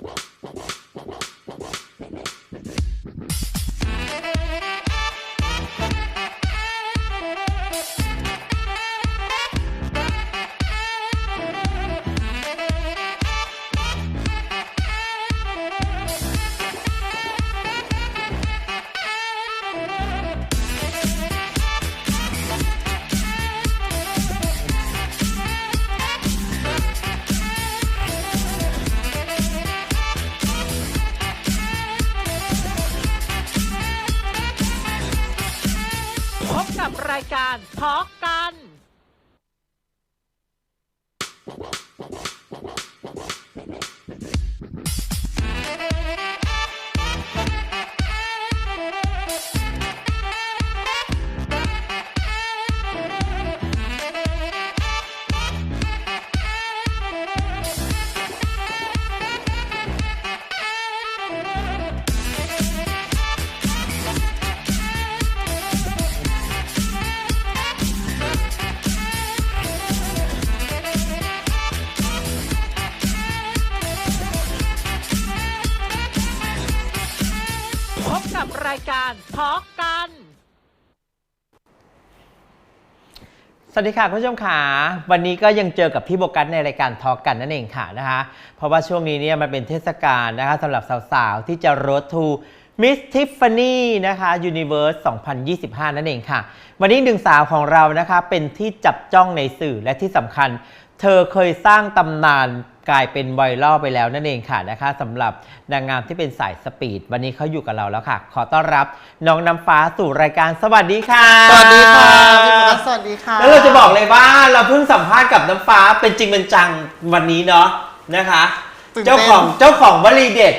well, well. วัสดีค่ะคุณผู้ชมค่ะวันนี้ก็ยังเจอกับพี่โบกัสในรายการทอกันนั่นเองค่ะนะคะเพราะว่าช่วงนี้เนี่ยมันเป็นเทศกาลนะคะสำหรับสาวๆ ที่จะรถทูมิสทิฟฟานี่นะคะยูนิเวอร์ส2025 นั่นเองค่ะ วันนี้หนึ่งสาวของเรานะคะเป็นที่จับจ้องในสื่อและที่สำคัญ เธอเคยสร้างตำนานกลายเป็นไวรัลไปแล้วนั่นเองค่ะนะคะสำหรับนางงามที่เป็นสายสปีด วันนี้เขาอยู่กับเราแล้วค่ะ ขอต้อนรับน้องน้ำฟ้าสู่รายการสวัสดีค่ะสวัสดีค่ะพี่โฟกัสสวัสดีค่ะ แล้วเราจะบอกเลยว่าเราเพิ่งสัมภาษณ์กับน้ำฟ้าเป็นจริงเป็นจังวันนี้เนาะนะคะ ตื่นเต้น เจ้าของเจ้าของวลีเด็ด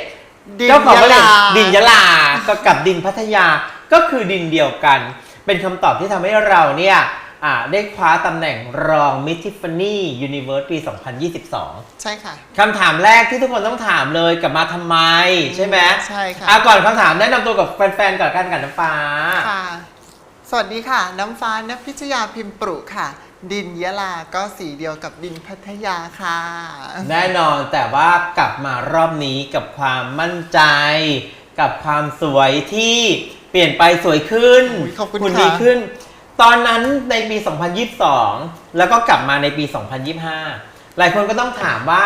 ดินเจ้าของวลียะลา ดินยะลาก็กับดินพัทยาก็คือดินเดียวกัน เป็นคำตอบที่ทำให้เราเนี่ย อ่าได้คว้าตำแหน่งรองมิทิฟานี่ยูนิเวิร์สปี 2022 ใช่ค่ะคำถามแรกที่ทุกคนต้องถามเลยกลับมาทำไม ใช่ไหมใช่ค่ะอะก่อนคำถามแนะนำตัวกับแฟนๆก่อนกันกับน้ำฟ้า ค่ะ สวัสดีค่ะ น้ำฟ้านักพิชยาพิมพ์ปรุค่ะ ดินยะลาก็สีเดียวกับดินพัทยาค่ะ แน่นอนแต่ว่ากลับมารอบนี้กับความมั่นใจ กับความสวยที่เปลี่ยนไปสวยขึ้นอุ๊ยขอบคุณหุ่นค่ะดีขึ้น ตอนนั้นในปี 2022 แล้วก็กลับมาในปี 2025 หลายคนก็ต้องถามว่า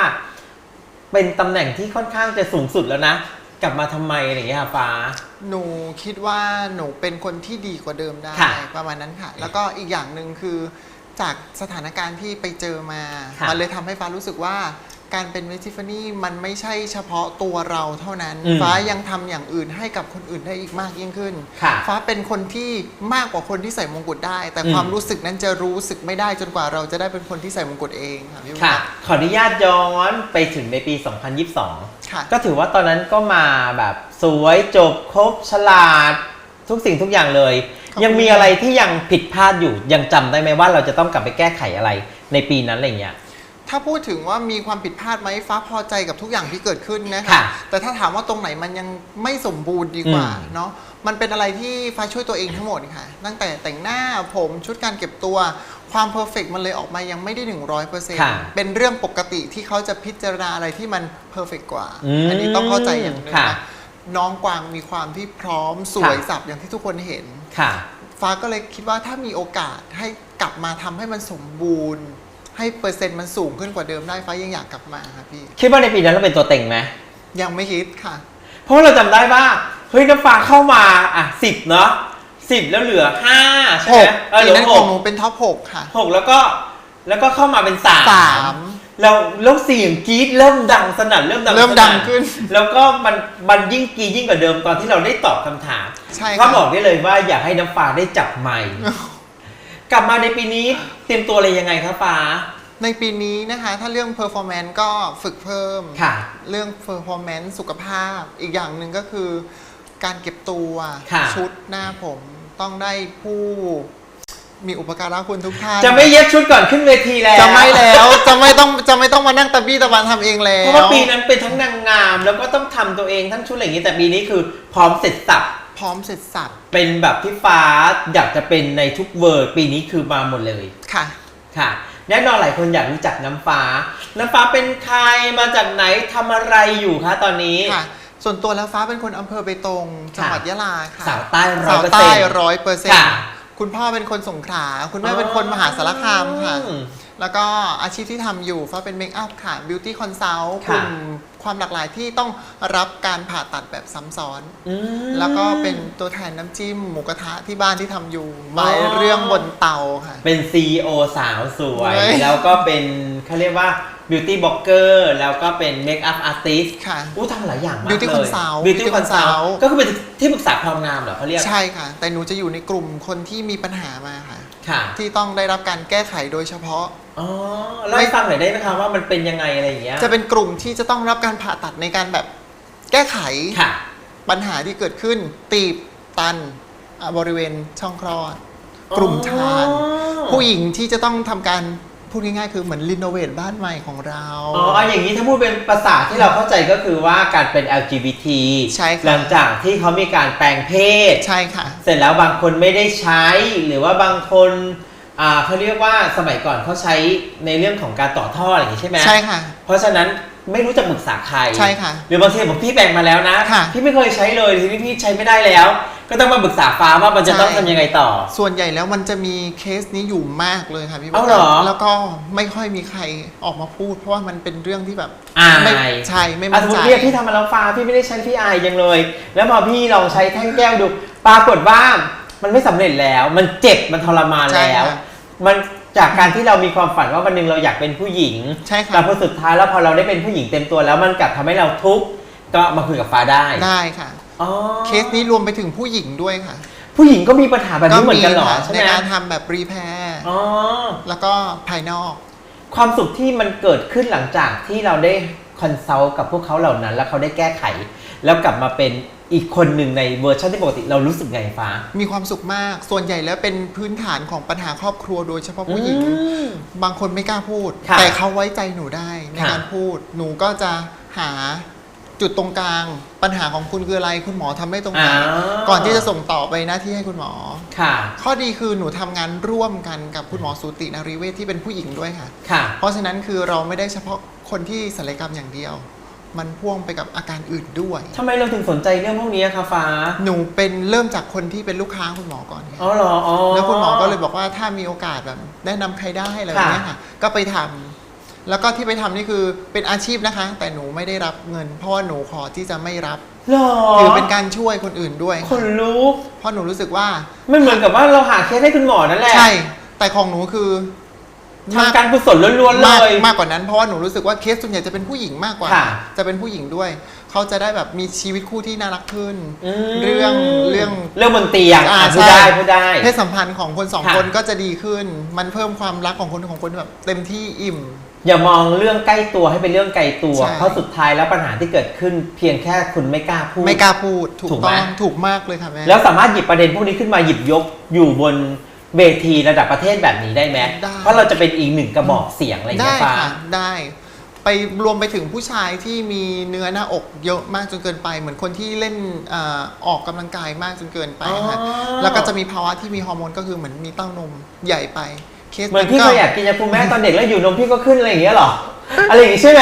เป็นตำแหน่งที่ค่อนข้างจะสูงสุดแล้วนะ กลับมาทำไมอะไรอย่างเงี้ยค่ะฟ้า หนูคิดว่าหนูเป็นคนที่ดีกว่าเดิมได้ ค่ะประมาณนั้นค่ะ แล้วก็อีกอย่างหนึ่งคือจากสถานการณ์ที่ไปเจอมา ค่ะ มันเลยทำให้ฟ้ารู้สึกว่า การเป็นมิทิฟานี่มันไม่ใช่เฉพาะตัวเราเท่านั้น อืมฟ้ายังทำอย่างอื่นให้กับคนอื่นได้อีกมากยิ่งขึ้น ค่ะฟ้าเป็นคนที่มากกว่าคนที่ใส่มงกุฎได้ แต่อืม ความรู้สึกนั้นจะรู้สึกไม่ได้จนกว่าเราจะได้เป็นคนที่ใส่มงกุฎเองค่ะพี่ค่ะค่ะขออนุญาตย้อนไปถึงในปี2022ค่ะก็ถือว่าตอนนั้นก็มาแบบสวยจบครบฉลาด ทุกสิ่งทุกอย่างเลยขอบคุณยังมีอะไรที่ยังผิดพลาดอยู่ยังจำได้ไหมว่าเราจะต้องกลับไปแก้ไขอะไรในปีนั้นอะไรเงี้ย ถ้าพูดถึงว่ามีความผิดพลาดไหมฟ้าพอใจกับทุกอย่างที่เกิดขึ้นนะคะค่ะแต่ถ้าถามว่าตรงไหนมันยังไม่สมบูรณ์ดีกว่าอืมเนาะมันเป็นอะไรที่ฟ้าช่วยตัวเองทั้งหมดค่ะ ตั้งแต่แต่งหน้าผมชุดการเก็บตัวความเพอร์เฟกมันเลยออกมายังไม่ได้100%ค่ะเป็นเรื่องปกติที่เขาจะพิจารณาอะไรที่มันเพอร์เฟกกว่าอืมอันนี้ต้องเข้าใจอย่างหนึงค่ะนะน้องกวางมีความที่พร้อมสวยค่ะสับอย่างที่ทุกคนเห็นค่ะฟ้าก็เลยคิดว่าถ้ามีโอกาสให้กลับมาทำให้มันสมบูรณ์ ให้เปอร์เซ็นต์มันสูงขึ้นกว่าเดิมได้ฟ้ายังอยากกลับมาค่ะพี่ คิดว่าในปีนั้นเราเป็นตัวเต็งไหมยังไม่คิดค่ะ เพราะว่าเราจำได้ว่าเฮ้ยน้ำฟ้าเข้ามาอะสิบเนาะสิบแล้วเหลือห้าใช่หไหมกเออเหปีลือนั้นหของกหนูเป็นท็อปหกค่ะ หกแล้วก็แล้วก็เข้ามาเป็นสามสามแล้วแล้วเสียงกรี๊ดเริ่มดังสนั่นเริ่มดังเริ่มสนั่นดังขึ้นแล้วก็มันมันยิ่งกรี๊ดยิ่งกว่าเดิมตอนที่เราได้ตอบคำถามใช่ค่ะก็บอกได้เลยว่าอยากให้น้ำฟ้าได้จับไมค์ กลับมาในปีนี้เตรียมตัวอะไรยังไงครับฟ้าในปีนี้นะคะ ถ้าเรื่อง performance ก็ฝึกเพิ่ม ค่ะ เรื่อง performance สุขภาพ อีกอย่างหนึ่งก็คือ การเก็บตัวค่ะ ชุดหน้าผมต้องได้ผู้มีอุปการะคุณทุกท่านจะไม่เย็บชุดก่อนขึ้นเวทีแล้วจะไม่แล้ว จะไม่ต้องจะไม่ต้องมานั่งตะบี้ตะบันทำเองแล้ว เพราะว่าปีนั้นเป็นทั้งนางงาม แล้วก็ต้องทำตัวเองทั้งชุดอะไรอย่างนี้แต่ปีนี้คือพร้อมเสร็จสับ พร้อมเสร็จสับเป็นแบบที่ฟ้าอยากจะเป็นในทุกเวอร์ปีนี้คือมาหมดเลยค่ะ ค่ะ แน่นอนหลายคนอยากรู้จักน้ำฟ้า น้ำฟ้าเป็นใครมาจากไหนทำอะไรอยู่คะตอนนี้ค่ะ ส่วนตัวแล้วฟ้าเป็นคนอำเภอเบตงจังหวัดยะลาค่ะสาวใต้ร้อยสาวเปอร์ใต้เซ็นต์ร้อยเปอร์เซ็นค่ะต์คุณพ่อเป็นคนสงขลาคุณแม่เป็นคนมหาสารคามค่ะ อืม แล้วก็อาชีพที่ทำอยู่ฟ้าเป็นเมคอัพค่ะบิวตี้คอนซัลท์กค่ะลุ่มความหลากหลายที่ต้องรับการผ่าตัดแบบซ้ำซ้อนอืมแล้วก็เป็นตัวแทนน้ำจิ้มหมูกระทะที่บ้านที่ทำอยู่อ๋มาอเรื่องบนเตาค่ะ เป็น CEO สาวสวยเฮ้ยแล้วก็เป็นเขาเรียกว่า Beauty Blogger แล้วก็เป็น Makeup Artist ค่ะอู้ทำหลายอย่างมาก Beauty เลย Consult Beauty Beauty Consult Consult ก็คือเป็นที่ปรึกษาความงามเหรอเขาเรียกใช่ค่ะ แต่หนูจะอยู่ในกลุ่มคนที่มีปัญหามาค่ะ ค่ะที่ต้องได้รับการแก้ไขโดยเฉพาะ อ๋อเล่าให้ฟังหน่อยได้ไหมคะว่ามันเป็นยังไงอะไรอย่างเงี้ยจะเป็นกลุ่มที่จะต้องรับการผ่าตัดในการแบบแก้ไขค่ะ ปัญหาที่เกิดขึ้น ตีบตันอะบริเวณช่องคลอด กลุ่มทานอ๋อผู้หญิงที่จะต้องทำการ พูดง่ายๆ คือเหมือนรีโนเวทบ้านใหม่ของเรา อ๋อ อย่างนี้ถ้าพูดเป็นภาษาที่เราเข้าใจก็คือว่าการเป็น LGBT ใช่ค่ะ หลังจากที่เขามีการแปลงเพศ ใช่ค่ะ เสร็จแล้วบางคนไม่ได้ใช้หรือว่าบางคนอ่าเขาเรียกว่าสมัยก่อนเขาใช้ในเรื่องของการต่อท่ออะไรอย่างนี้ใช่ไหมใช่ค่ะ เพราะฉะนั้นไม่รู้จะปรึกษาใครใช่ค่ะหรือบางทีบอกพี่แบ่งมาแล้วนะ ค่ะ พี่ไม่เคยใช้เลยทีนี้พี่ใช้ไม่ได้แล้ว ก็ต้องมาปรึกษาฟ้าว่ามันจะใช่ต้องทำยังไงต่อ ส่วนใหญ่แล้วมันจะมีเคสนี้อยู่มากเลยค่ะพี่เอาเหรอแล้วก็ไม่ค่อยมีใครออกมาพูด เพราะว่ามันเป็นเรื่องที่แบบอาย ไม่ใช่ไม่อะมั่นสมมใจ ติเรียกพี่ทำมาแล้วฟ้าพี่ไม่ได้ใช้พี่อายยังเลย แล้วพอพี่ลองใช้แท่งแก้วดู ปรากฏว่ามันไม่สำเร็จแล้ว มันเจ็บมันทรมานใช่แล้ว ค่ะมันจากการที่เรามีความฝันว่าวันหนึ่งเราอยากเป็นผู้หญิงใช่ค่ะ แต่พอสุดท้ายแล้วพอเราได้เป็นผู้หญิงเต็มตัวแล้วมันกลับทำให้เราทุกข์ก็มาคุยกับฟ้าได้ ได้ค่ะ อ๋อเคสนี้รวมไปถึงผู้หญิงด้วยค่ะผู้หญิงก็มีปัญหาแบบนี้เหมือนกันเหรอค่ะใช่ในไหมการทำแบบรีแพร์อ๋อ แล้วก็ภายนอก ความสุขที่มันเกิดขึ้นหลังจากที่เราได้คอนซัลท์กับพวกเขาเหล่านั้น แล้วเขาได้แก้ไข แล้วกลับมาเป็นอีกคนหนึ่งในเวอร์ชันที่ปกติเรารู้สึกไงฟ้ามีความสุขมาก ส่วนใหญ่แล้วเป็นพื้นฐานของปัญหาครอบครัวโดยเฉพาะผู้หญิง อืม บางคนไม่กล้าพูด ค่ะแต่เขาไว้ใจหนูได้ในค่ะ การพูด หนูก็จะหา จุดตรงกลาง ปัญหาของคุณคืออะไรคุณหมอทำได้ตรงไหนอ่า ก่อนที่จะส่งต่อไปหน้าที่ให้คุณหมอ ค่ะ ข้อดีคือหนูทำงานร่วมกันกับคุณหมอสูตินารีเวชที่เป็นผู้หญิงด้วยค่ะ ค่ะ เพราะฉะนั้นคือเราไม่ได้เฉพาะคนที่ศัลยกรรมอย่างเดียว มันพ่วงไปกับอาการอื่นด้วย ทำไมเราถึงสนใจเรื่องพวกนี้อะคะฟ้า หนูเป็นเริ่มจากคนที่เป็นลูกค้าคุณหมอก่อนค่ะอ๋อเหรออ๋อ แล้วคุณหมอก็เลยบอกว่าถ้ามีโอกาสแบบแนะนำใครได้อะไรแบบเนี้ยค่ะ ก็ไปทำ แล้วก็ที่ไปทำนี่คือเป็นอาชีพนะคะ แต่หนูไม่ได้รับเงิน เพราะว่าหนูขอที่จะไม่รับเหรอถือเป็นการช่วยคนอื่นด้วยคนลุกเพราะหนูรู้สึกว่ามันเหมือนกับว่าเราหาเคสให้คุณหมอนั่นแหละใช่ แต่ของหนูคือทำการกุศลล้วนๆเลมากย มากกว่านั้นเพราะว่าหนูรู้สึกว่าเคสส่วนใหญ่จะเป็นผู้หญิงมากกว่า ค่ะจะเป็นผู้หญิงด้วย เขาจะได้แบบมีชีวิตคู่ที่น่ารักขึ้นมเรื่องเรื่อง เรื่องบนเตียงอ่าอะพูดใช่ ได้พูดได้ เพศสัมพันธ์ของคนสองค่ะคนก็จะดีขึ้น มันเพิ่มความรักของคนของคนแบบเต็มที่อิ่ม อย่ามองเรื่องใกล้ตัวให้เป็นเรื่องไกลตัว ใช่ เพราะสุดท้ายแล้วปัญหาที่เกิดขึ้นเพียงแค่คุณไม่กล้าพูด ไม่กล้าพูดถูกถูกไหม ต้องถูกมากเลยค่ะแม่ แล้วสามารถหยิบประเด็นพวกนี้ขึ้นมาหยิบยกอยู่บนเวทีระดับประเทศแบบนี้ได้ไหมได้ เพราะเราจะเป็นอีกหนึ่งกระบอกเสียงอะไรอย่างได้เงี้ยฟ้า ค่ะได้ ไปรวมไปถึงผู้ชายที่มีเนื้อหน้าอกเยอะมากจนเกินไป เหมือนคนที่เล่นเอ่อออกกำลังกายมากจนเกินไปค่ะอ๋อ แล้วก็จะมีภาวะที่มีฮอร์โมนก็คือเหมือนมีเต้านมใหญ่ไป เคสเหมือนพี่ก็เคยอยากกินยาคูแม่ตอนเด็กแล้วอยู่นมพี่ก็ขึ้นอะไรอย่างเงี้ยเหรออะไรอย่างงี้ใช่ไหม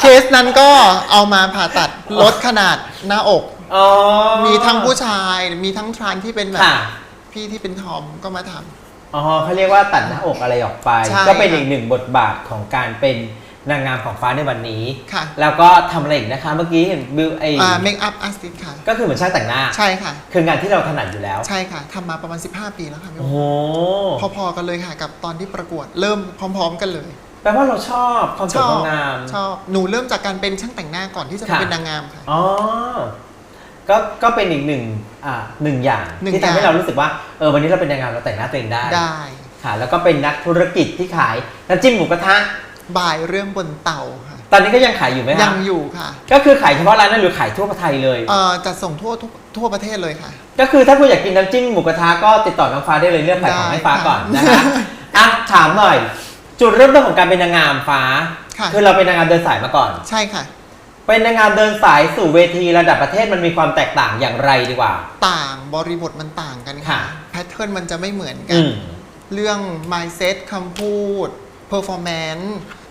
เคสนั้นก็เอามาผ่าตัดลดขนาดหน้าอกอ๋อมีทั้งผู้ชายมีทั้งทรานที่เป็นแบบค่ะพี่ที่เป็นทอมก็มาทำอ๋อเขาเรียกว่าตัดหน้าอกอะไรออกไปใช่ก็เป็นค่ะอีกหนึ่งบทบาทของการเป็น นางงามของฟ้าในวันนี้ ค่ะแล้วก็ทำอะไรอีกนะคะ เมื่อกี้เห็นบิวไออ่าเมคอัพอาร์ติสค่ะ ก็คือเหมือนช่างแต่งหน้า ใช่ค่ะ คืองานที่เราถนัดอยู่แล้ว ใช่ค่ะทำมาประมาณ 15 ปีแล้วค่ะพี่โอ้โหพอๆกันเลยค่ะกับตอนที่ประกวดเริ่มพร้อม ๆ กันเลย แปลว่าเราชอบความสวยความงาม ชอบหนูเริ่มจากการเป็นช่างแต่งหน้าก่อนที่จะมาค่ะ เป็นนางงามค่ะ อ๋อ ก็ ก็เป็นอีกหนึ่งอ่าหนึ่งอย่างหนึ่งที่ทำให้อย่าง เรารู้สึกว่า เออ วันนี้เราเป็นนางงามเราแต่งหน้าตัวเองได้ ได้ ค่ะ แล้วก็เป็นนักธุรกิจที่ขายน้ำจิ้มหมูกระทะ บ่ายเรื่องบนเตาค่ะ ตอนนี้ก็ยังขายอยู่ไหมยัคะงอยู่ค่ะก็คือขายเฉพาะร้านนั้นหรือขายทั่วประเทศเลย เอ่อจัดส่งทั่วทุกทั่วประเทศเลยค่ะ ก็คือถ้าคุณอยากกินน้ำจิ้มหมูกระทะก็ติดต่อน้องฟ้าได้เลยเลือกขายของให้ฟ้าก่อนได้นะคะอะถามหน่อย จุดเริ่มต้นของการเป็นนางงามฟ้าค่ะคือเราเป็นนางงามเดินสายมาก่อน ใช่ค่ะ เป็นนางงามเดินสายสู่เวทีระดับประเทศมันมีความแตกต่างอย่างไรดีกว่า ต่างบริบทมันต่างกันค่ะ ค่ะ แพทเทิร์นมันจะไม่เหมือนกัอืน ม เรื่อง mindset คำพูด performance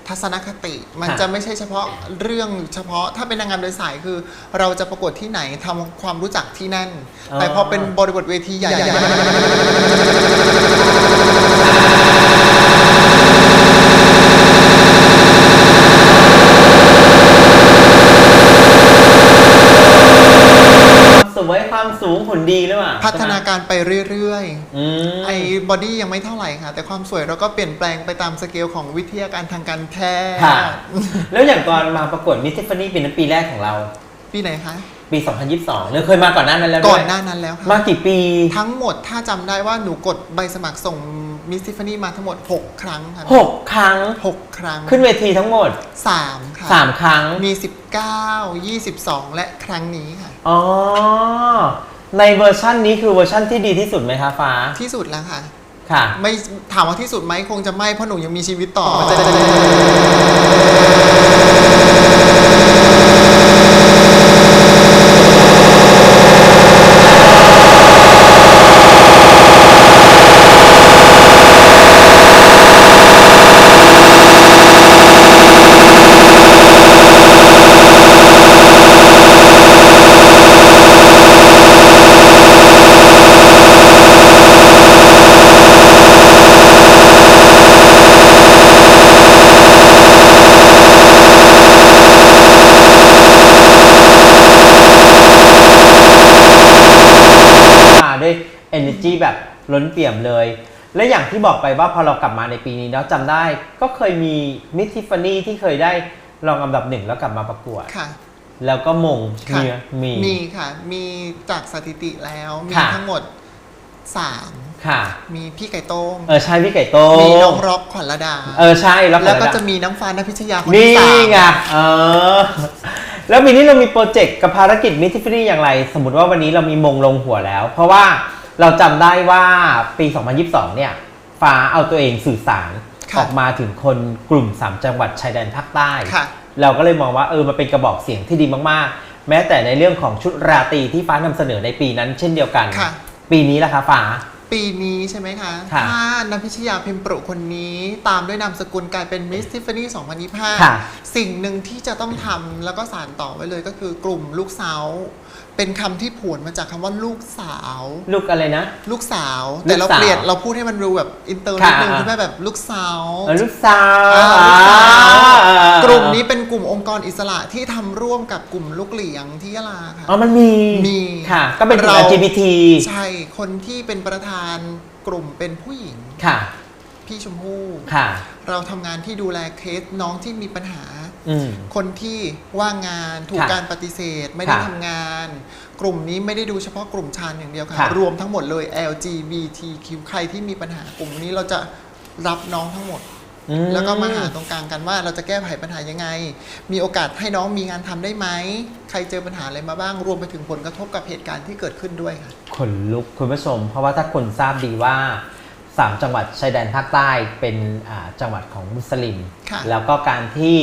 ทัศนคติ มันค่ะจะไม่ใช่เฉพาะเรื่องเฉพาะถ้าเป็นนางงามโดยสายคือ เราจะประกวดที่ไหนทำความรู้จักที่นั่น แต่พอเป็นบริบทเวทีใหญ่ สูงหุ่นดีหรือเปล่าพัฒนาการไปเรื่อยอืมๆไอ้บอดี้ยังไม่เท่าไหร่ค่ะ แต่ความสวยเราก็เปลี่ยนแปลงไปตามสเกลของวิทยาการทางการแพทย์ค่ะแล้วอย่างตอนมาประกวดมิส s ิฟ a นี่ปีนั้นปีแรกของเรา ปีไหนคะปี 2022หรือเคยมาก่อนหน้านั้นแล้วด้วยก่อนหน้านั้นแล้วค่ะมากี่ปี ทั้งหมดถ้าจำได้ว่าหนูกดใบสมัครส่งมิสซิฟานี่มาทั้งหมด 6 ครั้งค่ะ6ครั้ง 6 ครั้ง ขึ้นเวทีทั้งหมด 3 ค่ะ 3 ครั้ง มี 19 22 และครั้งนี้ค่ะ อ๋อ ในเวอร์ชั่นนี้คือเวอร์ชั่นที่ดีที่สุดไหมคะฟ้า ที่สุดแล้วค่ะ ค่ะ ไม่ถามว่าที่สุดไหมคงจะไม่เพราะหนูยังมีชีวิตต่อ energy แบบล้นเปี่ยมเลย และอย่างที่บอกไปว่าพอเรากลับมาในปีนี้แล้วจำได้ ก็เคยมีมิสทิฟานี่ที่เคยได้รองอันดับหนึ่งแล้วกลับมาประกวดค่ะ แล้วก็มงค่ะมีไหมมีมีค่ะ มีจากสถิติแล้ว มีค่ะทั้งหมด3ค่ะ มีพี่ไก่โต้งเออใช่พี่ไก่โต้มีน้องร็อกขวัญระดา เออใช่แล้วแล้วก็ขอจะมีน้ำฟ้านพิชยาคนนี่ที่สามไงเออ แล้วปีนี้เรามีโปรเจกต์กับภารกิจมิสทิฟานี่อย่างไร สมมติว่าวันนี้เรามีมงลงหัวแล้ว เพราะว่า เราจำได้ว่าปี 2022 เนี่ย ฟ้าเอาตัวเองสื่อสารค่ะออกมาถึงคนกลุ่ม 3 จังหวัดชายแดนภาคใต้ ค่ะ เราก็เลยมองว่าเออมันเป็นกระบอกเสียงที่ดีมากๆ แม้แต่ในเรื่องของชุดราตรีที่ฟ้านำเสนอในปีนั้นเช่นเดียวกัน ค่ะ ปีนี้ล่ะคะฟ้า ปีนี้ใช่ไหมคะค่ะถ้านพิชยาพิมพ์ปรุคนนี้ตามด้วยนามสกุลกลายเป็นมิสทิฟฟานี่ค่ะ 2025 สิ่งหนึ่งที่จะต้องทำแล้วก็สานต่อไว้เลยก็คือกลุ่มลูกสาว เป็นคำที่ผวนมาจากคำว่าลูกสาว ลูกอะไรนะ ลูกสาว แต่เราลูกสาวเปลี่ยนเราพูดให้มันดูแบบอินเตอร์ค่ะนิดนึงคือแม่แบบลูกสาว เออลูกสาวอ่าลูกสาวอ่ากลุ่มนี้เป็นกลุ่มองค์กรอิสระที่ทำร่วมกับกลุ่มลูกเหลียงที่ยะลาค่ะ อ๋อมันมีมีค่ะ ก็เป็นกลุ่ม เรา LGBT ใช่ คนที่เป็นประธานกลุ่มเป็นผู้หญิงค่ะ พี่ชมพู่ ค่ะ เราทำงานที่ดูแลเคสน้องที่มีปัญหาอืม คนที่ว่างงานถูกค่ะการปฏิเสธไม่ได้ค่ะทำงาน กลุ่มนี้ไม่ได้ดูเฉพาะกลุ่มชานอย่างเดียวค่ะค่ะ รวมทั้งหมดเลย LGBTQ ใครที่มีปัญหากลุ่มนี้เราจะรับน้องทั้งหมดอืแล้วก็มาหาตรงกลางกันว่าเราจะแก้ไขปัญหายังไง มีโอกาสให้น้องมีงานทำได้ไหม ใครเจอปัญหาอะไรมาบ้าง รวมไปถึงผลกระทบกับเหตุการณ์ที่เกิดขึ้นด้วยค่ะ ขนลุกคุณผู้ชม เพราะว่าถ้าคนทราบดีว่า 3 จังหวัดชายแดนภาคใต้เป็นอ่าจังหวัดของมุสลิมค่ะแล้วก็การที่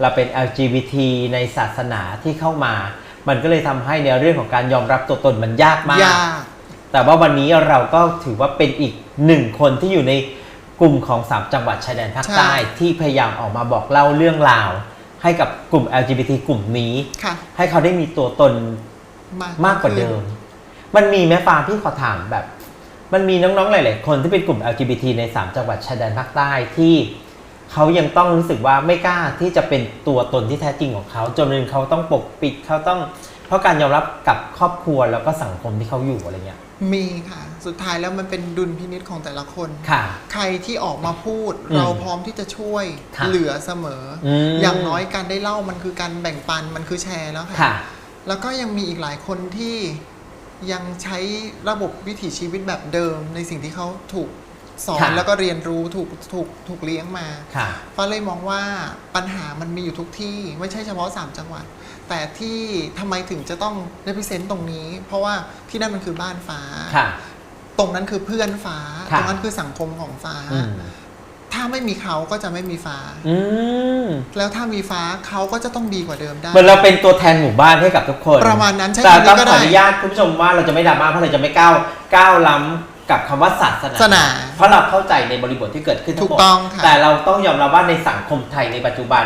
เราเป็น LGBT ในศาสนาที่เข้ามา มันก็เลยทำให้ในเรื่องของการยอมรับตัวตนมันยากมากยาก แต่ว่าวันนี้เราก็ถือว่าเป็นอีกหนึ่งคนที่อยู่ในกลุ่มของ 3 จังหวัดชายแดนภาคใต้ใช่ที่พยายามออกมาบอกเล่าเรื่องราว ให้กับกลุ่ม LGBT กลุ่มนี้ค่ะให้เขาได้มีตัวตนมากกว่าเดิม มันมีแม้ฟาร์มพี่ขอถามแบบ มันมีน้องๆ หลาย ๆ คนที่เป็นกลุ่ม LGBT ใน 3 จังหวัดชายแดนภาคใต้ที่เขายังต้องรู้สึกว่าไม่กล้าที่จะเป็นตัวตนที่แท้จริงของเขาจนนึงเขาต้องปกปิดเขาต้อง เพราะการยอมรับกับครอบครัวแล้วก็สังคมที่เขาอยู่อะไรเงี้ย มีค่ะ สุดท้ายแล้วมันเป็นดุลพินิษของแต่ละคน ค่ะ ใครที่ออกมาพูดอืมเราพร้อมที่จะช่วยค่ะเหลือเสมออม อย่างน้อยการได้เล่ามันคือการแบ่งปันมันคือแชร์แล้วค่ะ ค่ะ แล้วก็ยังมีอีกหลายคนที่ ยังใช้ระบบวิถีชีวิตแบบเดิม ในสิ่งที่เขาถูกสอนค่ะแล้วก็เรียนรู้ถูกถูกถูกเลี้ยงมาค่ะ ฟ้าเลยมองว่าปัญหามันมีอยู่ทุกที่ไม่ใช่เฉพาะ 3 จังหวัด แต่ที่ทำไมถึงจะต้อง represent ตรงนี้ เพราะว่าที่นั่นมันคือบ้านฟ้า ค่ะ ตรงนั้นคือเพื่อนฟ้า ค่ะ ตรงนั้นคือสังคมของฟ้า อืมถ้าไม่มีเขาก็จะไม่มีฟ้า อืมแล้วถ้ามีฟ้าเขาก็จะต้องดีกว่าเดิมได้ เหมือนเราเป็นตัวแทนหมู่บ้านให้กับทุกคนประมาณนั้นใช้แต่คำนี้ต้องก็ขได้ออนุญาตคุณผู้ชมว่าเราจะไม่ดราม่าเพราะเราจะไม่ก้าวก้าวล้ำกับคำว่าศาสนาศาสนาเพราะเราเข้าใจในบริบทที่เกิดขึ้นทั้งหมถูดกต้องค่ะ แต่เราต้องยอมรับว่าในสังคมไทยในปัจจุบัน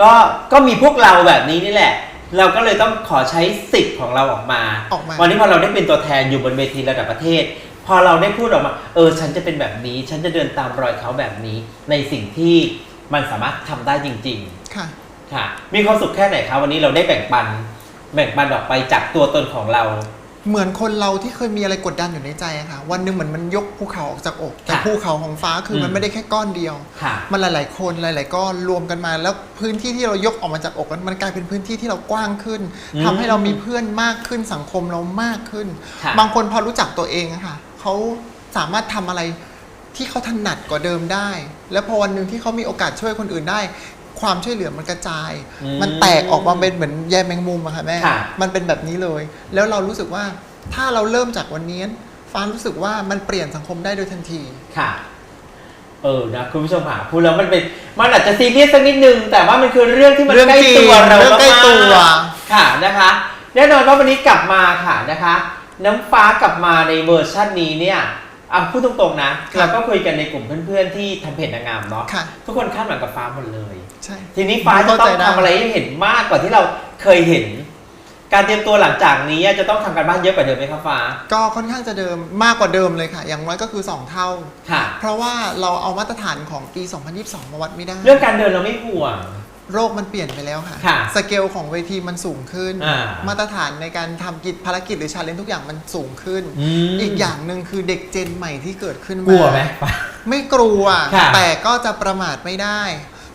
ก็ก็มีพวกเราแบบนี้นี่แหละ เราก็เลยต้องขอใช้สิทธิ์ของเราออกมา ออกมา วันนี้พอเราได้เป็นตัวแทนอยู่บนเวทีระดับประเทศ พอเราได้พูดออกมา เออ ฉันจะเป็นแบบนี้ ฉันจะเดินตามรอยเขาแบบนี้ ในสิ่งที่มันสามารถทำได้จริง ๆ ค่ะ ค่ะ มีความสุขแค่ไหนคะวันนี้เราได้แบ่งปัน แบ่งปันออกไปจากตัวตนของเรา เหมือนคนเราที่เคยมีอะไรกดดันอยู่ในใจอะค่ะ วันหนึ่งเหมือนมันยกภูเขาออกจากอก แต่ค่ะภูเขาของฟ้าคืออมมันไม่ได้แค่ก้อนเดียวค่ะมันหลาย ๆ คนหลาย ๆ ก้อนรวมกันมา แล้วพื้นที่ที่เรายกออกมาจากอกนั้นมันกลายเป็นพื้นที่ที่เรากว้างขึ้นอืมทำให้เรามีเพื่อนมากขึ้นสังคมเรามากขึ้นค่ะบางคนพอรู้จักตัวเองอะค่ะ เขาสามารถทำอะไรที่เขาถนัดกว่าเดิมได้ แล้วพอวันหนึ่งที่เขามีโอกาสช่วยคนอื่นได้ ความช่วยเหลือมันกระจายอืมมันแตกออกมาเป็นเหมือนแยมแมงมุมอะค่ะแม่ค่ะมันเป็นแบบนี้เลย แล้วเรารู้สึกว่าถ้าเราเริ่มจากวันนี้ฟ้ารู้สึกว่ามันเปลี่ยนสังคมได้โดยทันทีค่ะเออนะคุณผู้ชมหาพูดแล้วมันเป็นมันอาจจะซีเรียสสักนิดนึง แต่ว่ามันคือเรื่องที่มันเรื่องใกล้จริงตัวเราเรื่องใกล้มากๆตัวค่ะนะคะ แน่นอนว่าวันนี้กลับมาค่ะนะคะ น้ำฟ้ากลับมาในเวอร์ชันนี้เนี่ยอะพูดตรงๆนะเราก็คุยกันในกลุ่มเพื่อนๆที่ทำเพจนางงามเนาะค่ะ ทุกคนคาดหวังกับฟ้าหมดเลย ใช่ ทีนี้ฟ้าจะต้องทำอะไรให้เห็นมากกว่าที่เราเคยเห็น การเตรียมตัวหลังจากนี้จะต้องทำการบ้านเยอะกว่าเดิมไหมครับฟ้าก็ค่อนข้างจะเดิมมากกว่าเดิมเลยค่ะ อย่างน้อยก็คือ 2 เท่า ค่ะ เพราะว่าเราเอามาตรฐานของปี 2022 มาวัดไม่ได้ เรื่องการเดินเราไม่ห่วง โรคมันเปลี่ยนไปแล้วค่ะ ค่ะสเกลของเวทีมันสูงขึ้น อ่ามาตรฐานในการทำกิจภารกิจหรือชาเลนทุกอย่างมันสูงขึ้นอืมอีกอย่างหนึ่งคือเด็กเจนใหม่ที่เกิดขึ้นกลัวไหม ไม่กลัว ค่ะแต่ก็จะประมาทไม่ได้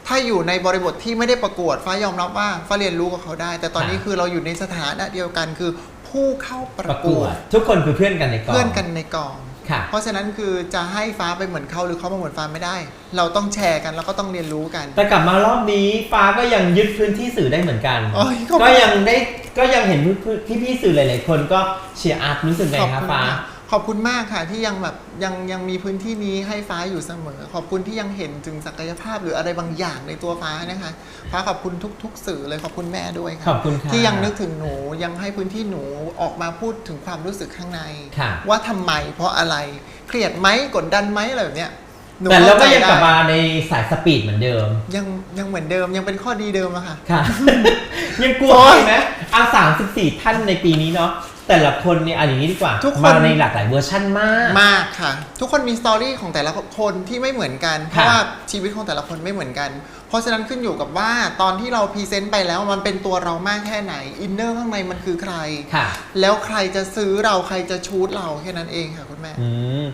ถ้าอยู่ในบริบทที่ไม่ได้ประกวด ฟ้ายอมรับว่าฟ้าเรียนรู้กับเขาได้ แต่ตอนนี้คือเราอยู่ในสถานะเดียวกันคือผู้เข้าปประระกกววด ด ทุกคนคือเพื่อนกันในกอง เพื่อนกันในกองค่ะ เพราะฉะนั้นคือจะให้ฟ้าไปเหมือนเขาหรือเขามาเหมือนฟ้าไม่ได้ เราต้องแชร์กันแล้วก็ต้องเรียนรู้กัน แต่กลับมารอบนี้ฟ้าก็ยังยึดพื้นที่สื่อได้เหมือนกัน โอ้ยขอบคุณ ก็ยังได้ก็ยังเห็นพี่พี่ๆสื่อหลายๆคนก็เชียร์อาร์ตรู้สึกไงขอบครับคุณฟ้า ค่ะ ขอบคุณมากค่ะที่ยังแบบยังยังมีพื้นที่นี้ให้ฟ้าอยู่เสมอ ขอบคุณที่ยังเห็นถึงศักยภาพหรืออะไรบางอย่างในตัวฟ้านะคะฟ้าขอบคุณทุก ๆ สื่อเลยขอบคุณแม่ด้วยค่ะขอบคุณค่ะที่ยังนึกถึงหนูยังให้พื้นที่หนูออกมาพูดถึงความรู้สึกข้างใน ค่ะ ว่าทำไมเพราะอะไรเครียดไหมกดดันไหมอะไรแบบเนี้ย หนูแต่เราก็ข้ใจยังกลับได้มาในสายสปีดเหมือนเดิม ยังยังเหมือนเดิมยังเป็นข้อดีเดิมอะค่ะ ค่ะ ยังกลัวโอ๊ยใครไหมอาสามสิบสี่ท่านในปีนี้เนาะแต่ละคนเนี่ยเอาอย่างนี้ดีกว่าทุกคนมาในหลากหลายเวอร์ชั่นมากมากค่ะ ทุกคนมีสตอรี่ของแต่ละคนที่ไม่เหมือนกัน เพราะว่าชีวิตของแต่ละคนไม่เหมือนกัน เพราะฉะนั้นขึ้นอยู่กับว่าตอนที่เราพรีเซนต์ไปแล้วมันเป็นตัวเรามากแค่ไหนอินเนอร์ข้างในมันคือใครค่ะ แล้วใครจะซื้อเราใครจะชูดเราแค่นั้นเองค่ะคุณแม่อืม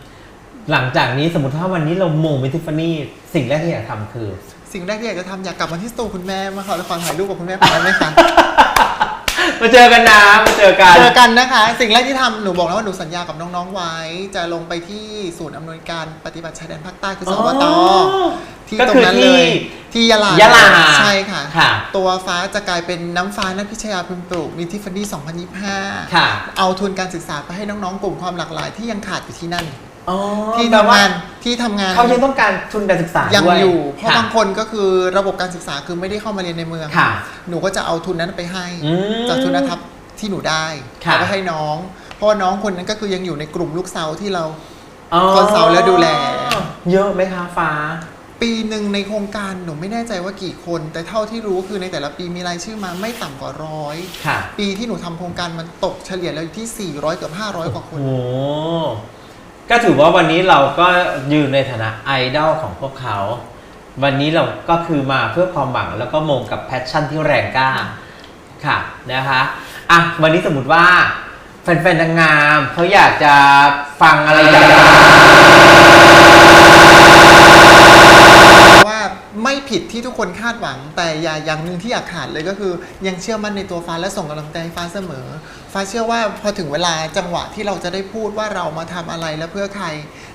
หลังจากนี้สมมติถ้าวันนี้เราโมงไปทิฟฟานี่สิ่งแรกที่อยากทำคือ สิ่งแรกที่อยากจะทำอยากกลับมาที่สตูคุณแม่มาขอขอถ่ายรูปกับคุณแม่ก่อนได้ไหมคะ มาเจอกันนะมาเจอกัน เจอกันนะคะ สิ่งแรกที่ทำหนูบอกแล้วว่าหนูสัญญากับน้องๆไว้ จะลงไปที่ศูนย์อำนวยการปฏิบัติชายแดนภาคใต้คือสวตอ๋อที่ก็ตรคืงอนั้นที่เลยที่ยะลายะลาใช่ค่ะ ค่ะ ตัวฟ้าจะกลายเป็นน้ำฟ้านักพิชยาพิมพ์ปลูกมีทิฟฟานี่2025 ค่ะ เอาทุนการศึกษาไปให้น้องๆ กลุ่มความหลากหลายที่ยังขาดอยู่ที่นั่น อ๋อที่แปลทำว่งานที่ทำงานเขายังต้องการทุนการศึกษายังด้วยอยู่ เพราะค่ะ บางคนก็คือระบบการศึกษาคือไม่ได้เข้ามาเรียนในเมือง ค่ะหนูก็จะเอาทุนนั้นไปให้ อืมจากทุนทัพที่หนูได้ค่ะ เอาไปให้น้อง เพราะว่าน้องคนนั้นก็คือยังอยู่ในกลุ่มลูกเสาที่เรา อ๋อคนเสาร์แล้วดูแล เยอะไหมคะฟ้า ปีหนึ่งในโครงการหนูไม่แน่ใจว่ากี่คน แต่เท่าที่รู้คือในแต่ละปีมีรายชื่อมาไม่ต่ำกว่าร้อยค่ะ ปีที่หนูทำโครงการมันตกเฉลี่ยแล้วอยู่ที่ 400เกือบ500 กว่าคน โอ้ ก็ถือว่าวันนี้เราก็ยืนในฐานะไอดอลของพวกเขา วันนี้เราก็คือมาเพื่อความหวังแล้วก็มงกับแพชชั่นที่แรงกล้าค่ะนะคะอะวันนี้สมมติว่าแฟนๆนางงามเขาอยากจะฟังอะไรจากว่า ไม่ผิดที่ทุกคนคาดหวัง แต่อย่าอย่างหนึ่งที่อยากขาดเลยก็คือ ยังเชื่อมั่นในตัวฟ้าและส่งกำลังใจให้ฟ้าเสมอ ฟ้าเชื่อว่าพอถึงเวลาจังหวะที่เราจะได้พูดว่าเรามาทำอะไรและเพื่อใคร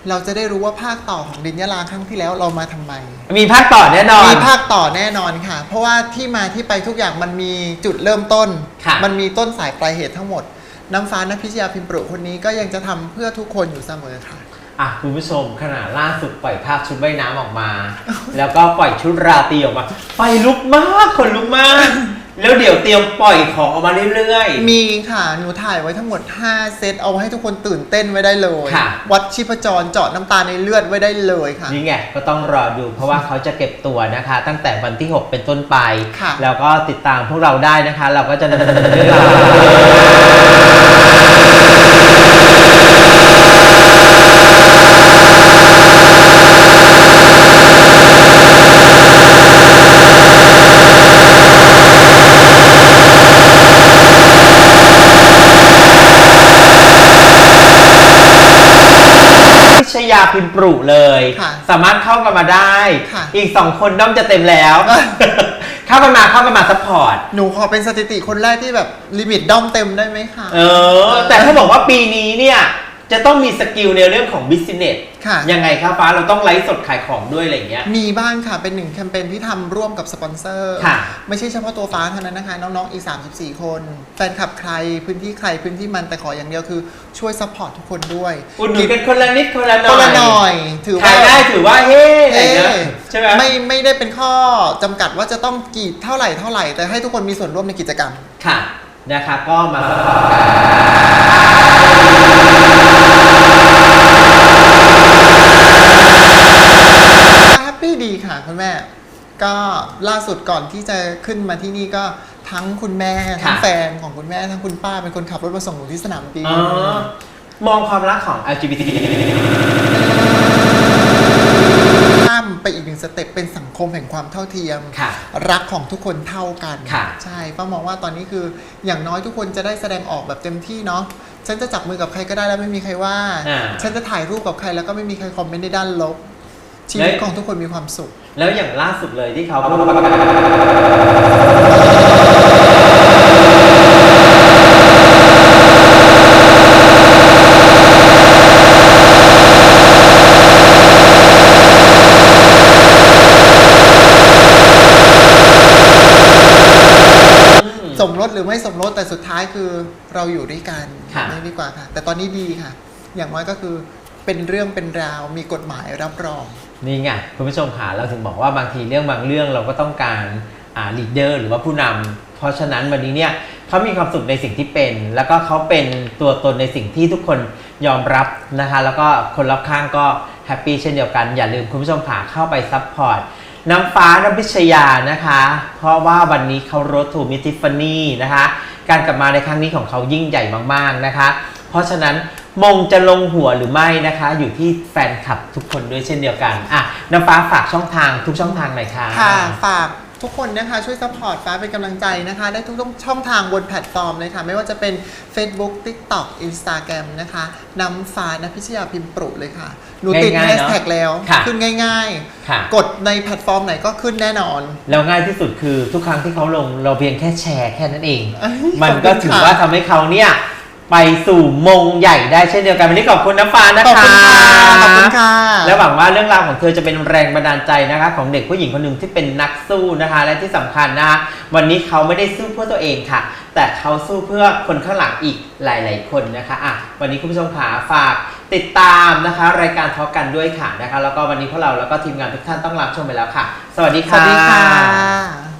เราจะได้รู้ว่าภาคต่อของดินยะลาครั้งที่แล้วเรามาทำไม มีภาคต่อแน่นอน มีภาคต่อแน่นอนค่ะ เพราะว่าที่มาที่ไปทุกอย่างมันมีจุดเริ่มต้นค่ะมันมีต้นสายปลายเหตุทั้งหมด น้ำฟ้านักพิชยาพิมพ์ปรุคนนี้ก็ยังจะทำเพื่อทุกคนอยู่เสมอค่ะ อะคุณผู้ชมขนาดล่าสุดปล่อยภาพชุดว่ายน้ำออกมา แล้วก็ปล่อยชุดราตรีออกมาไฟลุกมากคนลุกมาก แล้วเดี๋ยวเตรียมปล่อยของออกมาเรื่อยๆมีค่ะหนูถ่ายไว้ทั้งหมด 5 เซตเอาให้ทุกคนตื่นเต้นไว้ได้เลย ค่ะ วัดชีพจรเจาะน้ำตาลในเลือดไว้ได้เลยค่ะนี่ไงก็ต้องรอดู เพราะว่าเขาจะเก็บตัวนะคะ ตั้งแต่วันที่ 6 เป็นต้นไป ค่ะ แล้วก็ติดตามพวกเราได้นะคะ เราก็จะนำเสนอเรื่องราว ยาพิมพ์ปรุเลย ค่ะสามารถเข้ากันมาได้ ค่ะ อีกสองคนด้อมจะเต็มแล้ว เข้ากันมาเข้ากันมาซัพพอร์ต หนูขอเป็นสถิติคนแรกที่แบบลิมิตด้อมเต็มได้ไหมคะ เออ แต่เขาบอกว่าปีนี้เนี่ย จะต้องมีสกิลในเรื่องของบิสเนสค่ะ ยังไงครับฟ้าเราต้องไลฟ์สดขายของด้วยอะไรอย่างเงี้ย มีบ้างค่ะ เป็นหนึ่งแคมเปญที่ทำร่วมกับสปอนเซอร์ ค่ะไม่ใช่เฉพาะตัวฟ้าเท่านั้นนะคะ น้องๆ อีก 34 คน แฟนคลับใคร พื้นที่ใคร พื้นที่มันแต่ขออย่างเดียวคือช่วยซัพพอร์ตทุกคนด้วยอุดหนุนกันคนละนิดคนละหน่คอยนละหน่อย ถือขาว่ายได้ถือว่าเฮ้อะไรเอ๊เงี้ยะใช่ไหม ไม่ไม่ได้เป็นข้อจำกัดว่าจะต้องกี่เท่าไหร่เท่าไหร่ แต่ให้ทุกคนมีส่วนร่วมในกิจกรรม ค่ะ นะคะก็มาซัพพอร์ตกันแฮปปี้ดีค่ะคุณแม่ ก็ล่าสุดก่อนที่จะขึ้นมาที่นี่ก็ทั้งคุณแม่ ทั้งแฟนของคุณแม่ ทั้งคุณป้าเป็นคนขับรถมาส่งหนูที่สนามบินอ๋อมองความรักของ LGBT ข้ามไปอีกหนึ่งสเต็ปเป็นสัง คมแห่งความเท่าเทียมค่ะรักของทุกคนเท่ากันค่ะใช่ป้ามองว่าตอนนี้คืออย่างน้อยทุกคนจะได้แสดงออกแบบเต็มที่เนาะฉันจะจับมือกับใครก็ได้แล้วไม่มีใครว่าอ่าฉันจะถ่ายรูปกับใครแล้วก็ไม่มีใครคอมเมนต์ในด้านลบชีวิตแล้วของทุกคนมีความสุข แล้วอย่างล่าสุดเลยที่เขาพูดอืม สม รสหรือไม่สมรสแต่สุดท้ายคือเราอยู่ด้วยกันค่ะนี่ดีกว่าค่ะ แต่ตอนนี้ดีค่ะ อย่างน้อยก็คือเป็นเรื่องเป็นราวมีกฎหมายรับรองนี่ไงคุณผู้ชมค่ะเราถึงบอกว่าบางทีเรื่องบางเรื่องเราก็ต้องการอ่าลีดเดอร์หรือว่าผู้นำเพราะฉะนั้นวันนี้เนี่ยเขามีความสุขในสิ่งที่เป็น แล้วก็เขาเป็นตัวตนในสิ่งที่ทุกคนยอมรับนะคะ แล้วก็คนรอบข้างก็แฮปปี้เช่นเดียวกันอย่าลืมคุณผู้ชมค่ะเข้าไปซัพพอร์ต น้ำฟ้าน้ำพิชยานะคะ เพราะว่าวันนี้เขารถถูมิทิฟฟานี่นะคะ การกลับมาในครั้งนี้ของเขายิ่งใหญ่มากๆนะคะ เพราะฉะนั้นมงจะลงหัวหรือไม่นะคะ อยู่ที่แฟนคลับทุกคนด้วยเช่นเดียวกันอะน้ำฟ้าฝากช่องทางทุกช่องทางหน่อยค่ะ ค่ะ ฝาก ทุกคนนะคะช่วยซัพพอร์ตฟ้าเป็นกำลังใจนะคะ ได้ทุกช่องทางบนแพลตฟอร์มเลยค่ะ ไม่ว่าจะเป็น Facebook TikTok Instagram นะคะนำฟ้านะพิชยาพิมพ์ปรุเลยค่ะ หนูติดง่ายๆแฮเนชอะแท็กแล้ว ค่ะขึ้นง่ายค่ะๆกดในแพลตฟอร์มไหนก็ขึ้นแน่นอน แล้วง่ายที่สุดคือทุกครั้งที่เขาลงเราเพียงแค่แชร์แค่นั้นเอง เอ้ยมันก็ขอบคุณถือค่ะ ว่าทำให้เขาเนี่ย ไปสู่มงใหญ่ได้เช่นเดียวกันวันนี้ขอบคุณน้ำฟ้านะขอบคะคุณค่ะขอบคุณค่ะ และหวังว่าเรื่องราวของเธอจะเป็นแรงบันดาลใจนะคะ ของเด็กผู้หญิงคนหนึ่งที่เป็นนักสู้นะคะ และที่สำคัญนะคะวันนี้เขาไม่ได้สู้เพื่อตัวเองค่ะ แต่เขาสู้เพื่อคนข้างหลังอีกหลาย ๆ คนนะคะอะวันนี้คุณผู้ชมขาฝากติดตามนะคะ รายการทอกันด้วยค่ะนะคะ แล้วก็วันนี้พวกเราแล้วก็ทีมงานทุกท่านต้องลาชมไปแล้วค่ะ สวัสดีสค่ะวัสดีค่ะ